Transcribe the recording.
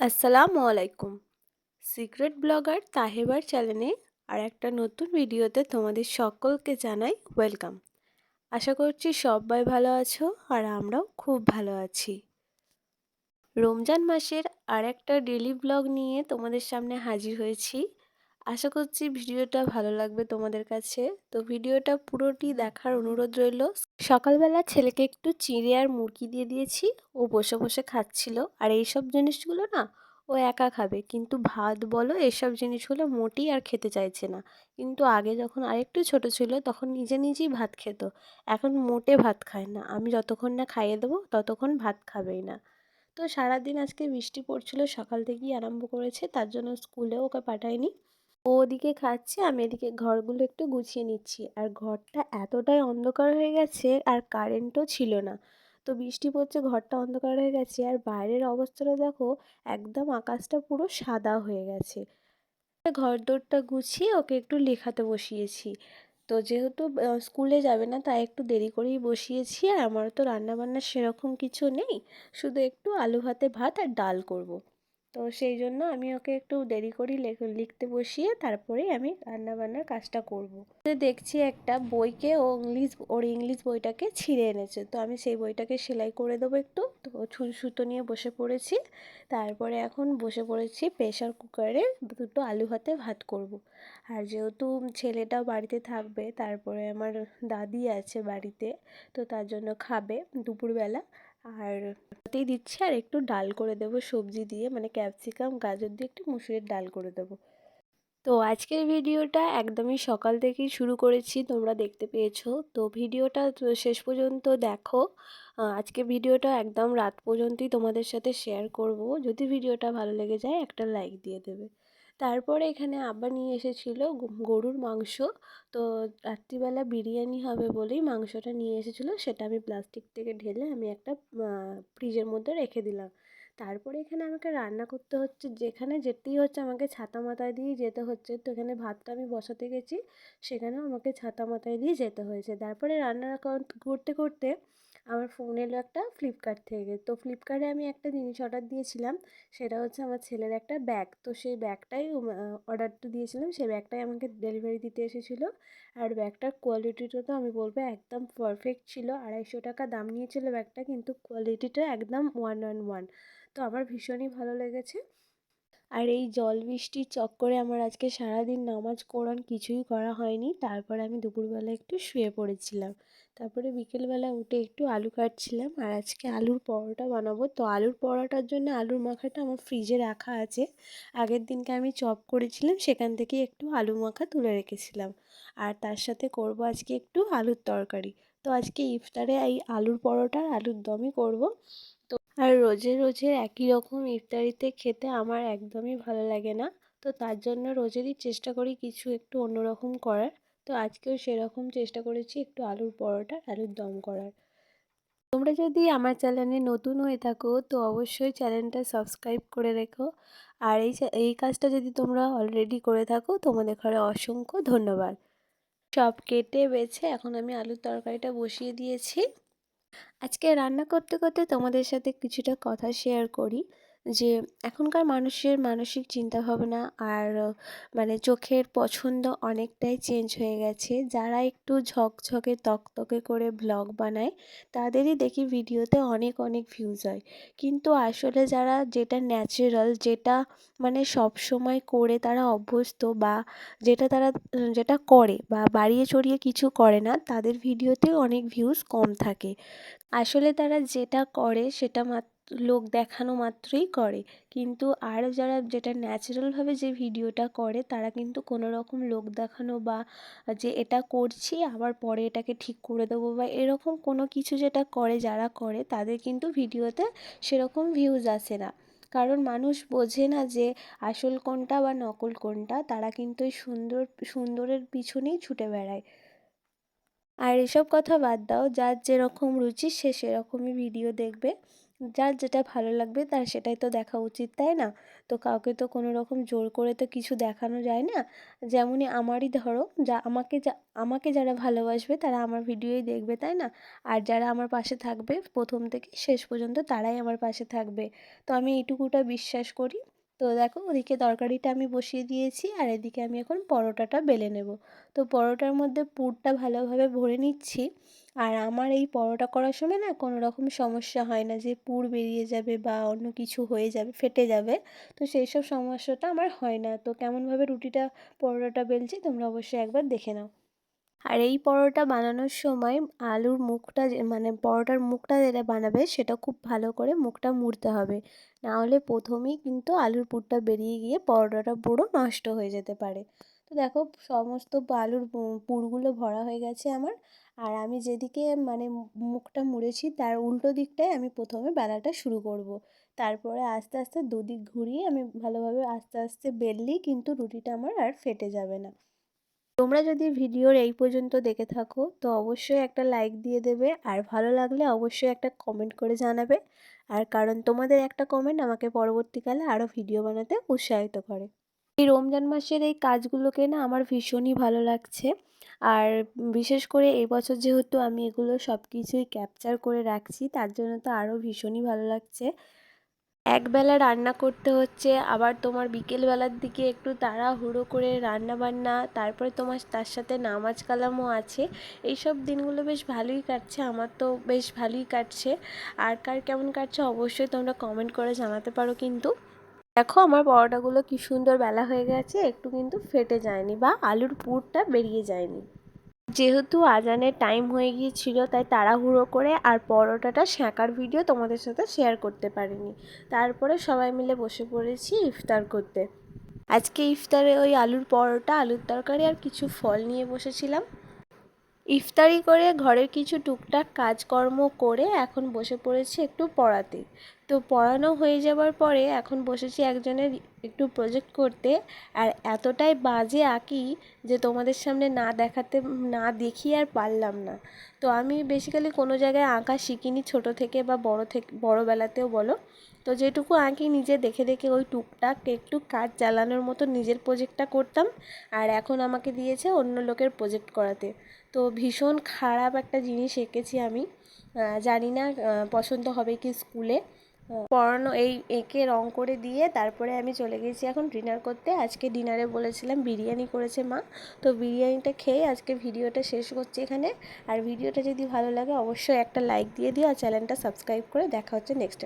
আসসালামু আলাইকুম। Secret blogger তাহেবার চ্যানেলে আর একটা নতুন ভিডিওতে তোমাদের সকলকে জানাই ওয়েলকাম। আশা করছি সবাই ভালো আছো আর আমরাও খুব ভালো আছি। রমজান মাসের আর একটা ডেলি ব্লগ নিয়ে তোমাদের সামনে হাজির হয়েছি। আশা করছি ভিডিওটা ভালো লাগবে তোমাদের কাছে। তো ভিডিওটা পুরোটি দেখার অনুরোধ রইল। সকালবেলা ছেলেকে একটু চিড়ে আর মুরগি দিয়ে দিয়েছি। ও বসে বসে খাচ্ছিল। আর এইসব জিনিসগুলো না ও একা খাবে। কিন্তু ভাত বলো, এসব জিনিসগুলো মোটেই আর খেতে চাইছে না। কিন্তু আগে যখন আরেকটু ছোট ছিল, তখন নিজে নিজেই ভাত খেত। এখন মোটে ভাত খায় না। আমি যতক্ষণ না খাইয়ে দেবো, ততক্ষণ ভাত খাবেই না। তো সারাদিন আজকে বৃষ্টি পড়ছিল, সকাল থেকেই আরম্ভ করেছে। তার জন্য স্কুলেও ওকে পাঠায়নি ও ওদিকে খাচ্ছে, আমি এদিকে ঘরগুলো একটু গুছিয়ে নিচ্ছি। আর ঘরটা এতটাই অন্ধকার হয়ে গেছে, আর কারেন্টও ছিল না। তো বৃষ্টি পড়ছে, ঘরটা অন্ধকার হয়ে গেছে, আর বাইরের অবস্থাটা দেখো, একদম আকাশটা পুরো সাদা হয়ে গেছে। ঘর দোরটা গুছিয়ে ওকে একটু লেখাতে বসিয়েছি। তো যেহেতু স্কুলে যাবে না, তাই একটু দেরি করেই বসিয়েছি। আর আমার তো রান্নাবান্না সেরকম কিছু নেই, শুধু একটু আলু ভাতে ভাত আর ডাল করব। তো সেই জন্য আমি ওকে একটু দেরি করেই লিখতে বসিয়ে তারপরেই আমি রান্নাবান্নার কাজটা করব। দেখছি একটা বইকে ও ইংলিশ, ওর ইংলিশ বইটাকে ছিঁড়ে এনেছে তো আমি সেই বইটাকে সেলাই করে দেবো একটু তো ছুঁ সুতো নিয়ে বসে পড়েছি তারপরে এখন বসে পড়েছি প্রেশার কুকারে দুটো আলু ভাতে ভাত করব। আর যেহেতু ছেলেটাও বাড়িতে থাকবে, তারপরে আমার দাদি আছে বাড়িতে, তো তার জন্য খাবে দুপুরবেলা আর তাতেই দিচ্ছি আর একটু ডাল করে দেবো, সবজি দিয়ে মানে ক্যাপসিকাম, গাজর দিয়ে একটু মুসুরের ডাল করে দেবো। তো আজকের ভিডিওটা একদমই সকাল থেকেই শুরু করেছি, তোমরা দেখতে পেয়েছ। তো ভিডিওটা শেষ পর্যন্ত দেখো। আজকে ভিডিওটা একদম রাত পর্যন্তই তোমাদের সাথে শেয়ার করব। যদি ভিডিওটা ভালো লেগে যায়, একটা লাইক দিয়ে দেবে। তারপরে এখানে আবার নিয়ে এসেছিল গরুর মাংস। তো রাত্রিবেলা বিরিয়ানি হবে বলেই মাংসটা নিয়ে এসেছিল, সেটা আমি প্লাস্টিক থেকে ঢেলে আমি একটা ফ্রিজের মধ্যে রেখে দিলাম। তারপরে এখানে আমাকে রান্না করতে হচ্ছে, যেখানে যেতেই হচ্ছে আমাকে ছাতা মাথায় দিয়েই যেতে হচ্ছে। তো এখানে ভাতটা আমি বসাতে গেছি, সেখানেও আমাকে ছাতা মাথায় দিয়ে যেতে হয়েছে। তারপরে রান্না করতে করতে আমার ফোন এলো একটা ফ্লিপকার্ট থেকে। তো ফ্লিপকার্টে আমি একটা জিনিস অর্ডার দিয়েছিলাম, সেটা হচ্ছে আমার ছেলের একটা ব্যাগ তো সেই ব্যাগটাই অর্ডারটা দিয়েছিলাম। সেই ব্যাগটাই আমাকে ডেলিভারি দিতে এসেছিল। আর ব্যাগটার কোয়ালিটিটা তো আমি বলব একদম পারফেক্ট ছিল। আড়াইশো টাকা দাম নিয়েছিল ব্যাগটা কিন্তু কোয়ালিটিটা একদম ওয়ান ওয়ান ওয়ান তো আমার ভীষণই ভালো লেগেছে। আর এই জল বৃষ্টির চক্করে আমার আজকে সারাদিন নামাজ কোরআন কিছুই করা হয়নি। তারপরে আমি দুপুরবেলা একটু শুয়ে পড়েছিলাম। তারপরে বিকেলবেলা উঠে একটু আলু কাটছিলাম। আর আজকে আলুর পরোটা বানাবো। তো আলুর পরোটার জন্য আলুর মাখাটা আমার ফ্রিজে রাখা আছে। আগের দিনকে আমি চপ করেছিলাম, সেখান থেকে একটু আলু মাখা তুলে রেখেছিলাম। আর তার সাথে করব আজকে একটু আলুর তরকারি। তো আজকে ইফতারে এই আলুর পরোটা আলুর দমই করব। তো আর রোজে রোজে একই রকম ইফতারিতে খেতে আমার একদমই ভালো লাগে না। তো তার জন্য রোজেরই চেষ্টা করি কিছু একটু অন্যরকম করার। তো আজকেও সেরকম চেষ্টা করেছি একটু আলুর পরোটা, আলুর দম করার। তোমরা যদি আমার চ্যানেলে নতুন হয়ে থাকো, তো অবশ্যই চ্যানেলটা সাবস্ক্রাইব করে রেখো। আর এই এই কাজটা যদি তোমরা অলরেডি করে থাকো, তোমাদের ঘরে অসংখ্য ধন্যবাদ। সব কেটে বেছে এখন আমি আলুর তরকারিটা বসিয়ে দিয়েছি। আজকে রান্না করতে করতে তোমাদের সাথে কিছুটা কথা শেয়ার করি। যে এখনকার মানুষের মানসিক চিন্তাভাবনা আর মানে চোখের পছন্দ অনেকটাই চেঞ্জ হয়ে গেছে। যারা একটু ঝকঝকে, তকতকে করে ব্লগ বানায়, তাদেরই দেখি ভিডিওতে অনেক অনেক ভিউজ হয়। কিন্তু আসলে যারা যেটা ন্যাচারাল যেটা মানে সব সময় করে তারা অভ্যস্ত বা যেটা তারা, যেটা করে বা বাড়িয়ে চড়িয়ে কিছু করে না, তাদের ভিডিওতেও অনেক ভিউজ কম থাকে। আসলে তারা যেটা করে সেটা মাত্র লোক দেখানো মাত্রই করে। কিন্তু আর যারা যেটা ন্যাচারালভাবে যে ভিডিওটা করে, তারা কিন্তু কোনো রকম লোক দেখানো বা যে এটা করছি, আবার পরে এটাকে ঠিক করে দেবো বা এরকম কোনো কিছু যেটা করে, যারা করে, তাদের কিন্তু ভিডিওতে সেরকম ভিউজ আসে না। কারণ মানুষ বোঝে না যে আসল কোনটা বা নকল কোনটা, তারা কিন্তু ওই সুন্দর, সুন্দরের পিছনেই ছুটে বেড়ায়। আর এসব কথা বাদ দাও, যার যেরকম রুচি, সে সেরকমই ভিডিও দেখবে। যার যেটা ভালো লাগবে তার সেটাই তো দেখা উচিত, তাই না? তো কাউকে তো কোনো রকম জোর করে তো কিছু দেখানো যায় না। যেমনই আমারই ধরো, যা আমাকে যা, আমাকে যারা ভালোবাসবে তারা আমার ভিডিওই দেখবে, তাই না? আর যারা আমার পাশে থাকবে প্রথম থেকে শেষ পর্যন্ত তারাই আমার পাশে থাকবে। তো আমি এইটুকুটা বিশ্বাস করি। তো দেখো, ওদিকে তরকারিটা আমি বসিয়ে দিয়েছি আর এদিকে আমি এখন পরোটাটা বেলে নেব। তো পরোটার মধ্যে পুরটা ভালোভাবে ভরে নিচ্ছি। আর আমার এই পরোটা করার সময় না কোনো রকম সমস্যা হয় না যে পুর বেরিয়ে যাবে বা অন্য কিছু হয়ে যাবে, ফেটে যাবে। তো সেই সব সমস্যাটা আমার হয় না। তো কেমনভাবে রুটিটা, পরোটাটা বেলছি তোমরা অবশ্যই একবার দেখে নাও। আর এই পরোটা বানানোর সময় আলুর মুখটা মানে পরোটার মুখটা যেটা বানাবে সেটা খুব ভালো করে মুখটা মুড়তে হবে। না হলে প্রথমেই কিন্তু আলুর পুরটা বেরিয়ে গিয়ে পরোটাটা পুরো নষ্ট হয়ে যেতে পারে। তো দেখো, সমস্ত আলুর পুরগুলো ভরা হয়ে গেছে আমার। আর আমি যেদিকে মানে মুখটা মুড়েছি তার উল্টো দিকটায় আমি প্রথমে বেলাটা শুরু করব। তারপরে আস্তে আস্তে দুদিক ঘুরিয়ে আমি ভালোভাবে আস্তে আস্তে বেললেই কিন্তু রুটিটা আমার আর ফেটে যাবে না। তোমরা যদি ভিডিওর এই পর্যন্ত দেখে থাকো তো অবশ্যই একটা লাইক দিয়ে দেবে আর ভালো লাগলে অবশ্যই একটা কমেন্ট করে জানাবে। আর কারণ তোমাদের একটা কমেন্ট আমাকে পরবর্তীকালে আরও ভিডিও বানাতে উৎসাহিত করে। এই রমজান মাসের এই কাজগুলোকে না আমার ভীষণই ভালো লাগছে। আর বিশেষ করে এই বছর যেহেতু আমি এগুলো সব কিছুই ক্যাপচার করে রাখছি, তার জন্য তো আরও ভীষণই ভালো লাগছে। একবেলা রান্না করতে হচ্ছে, আবার তোমার বিকেলবেলার দিকে একটু তাড়াহুড়ো করে রান্না বান্না তারপরে তোমার তার সাথে নামাজ কালামও আছে। এইসব দিনগুলো বেশ ভালোই কাটছে, আমার তো বেশ ভালোই কাটছে। আর কার কেমন কাটছে অবশ্যই তোমরা কমেন্ট করে জানাতে পারো কিন্তু। দেখো আমার পরোটাগুলো কি সুন্দর বেলা হয়ে গেছে, একটু কিন্তু ফেটে যায়নি বা আলুর পুরটা বেরিয়ে যায়নি। যেহেতু আজানের টাইম হয়ে গিয়েছিল, তাই তাড়াহুড়ো করে আর পরোটাটা সেঁকার ভিডিও তোমাদের সাথে শেয়ার করতে পারিনি। তারপরে সবাই মিলে বসে পড়েছি ইফতার করতে। আজকে ইফতারে ওই আলুর পরোটা, আলুর তরকারি আর কিছু ফল নিয়ে বসেছিলাম। ইফতারি করে ঘরের কিছু টুকটাক কাজকর্ম করে এখন বসে পড়েছি একটু পড়াতে। তো পড়ানো হয়ে যাবার পরে এখন বসেছি একজনের একটু প্রজেক্ট করতে। আর এতটাই বাজে আঁকি যে তোমাদের সামনে না দেখাতে, না দেখিয়ে আর পারলাম না। তো আমি বেসিক্যালি কোনো জায়গায় আঁকা শিখিনি ছোট থেকে বা বড় থেকে, বড়োবেলাতেও বলো। তো যেটুকু আঁকি নিজে দেখে দেখে ওই টুকটাক একটু কাজ চালানোর মতো নিজের প্রজেক্টটা করতাম। আর এখন আমাকে দিয়েছে অন্য লোকের প্রজেক্ট করাতে। তো ভীষণ খারাপ একটা জিনিস এঁকেছি আমি। জানি না পছন্দ হবে কি স্কুলে। পড়ানো এই এঁকে রং করে দিয়ে তারপরে আমি চলে গেছি এখন ডিনার করতে। আজকে ডিনারে বলেছিলাম বিরিয়ানি করেছে মা। তো বিরিয়ানিটা খেয়ে আজকে ভিডিওটা শেষ করছি এখানে। আর ভিডিওটা যদি ভালো লাগে অবশ্যই একটা লাইক দিয়ে দিও। আর চ্যানেলটা সাবস্ক্রাইব করে দেখা হচ্ছে নেক্সট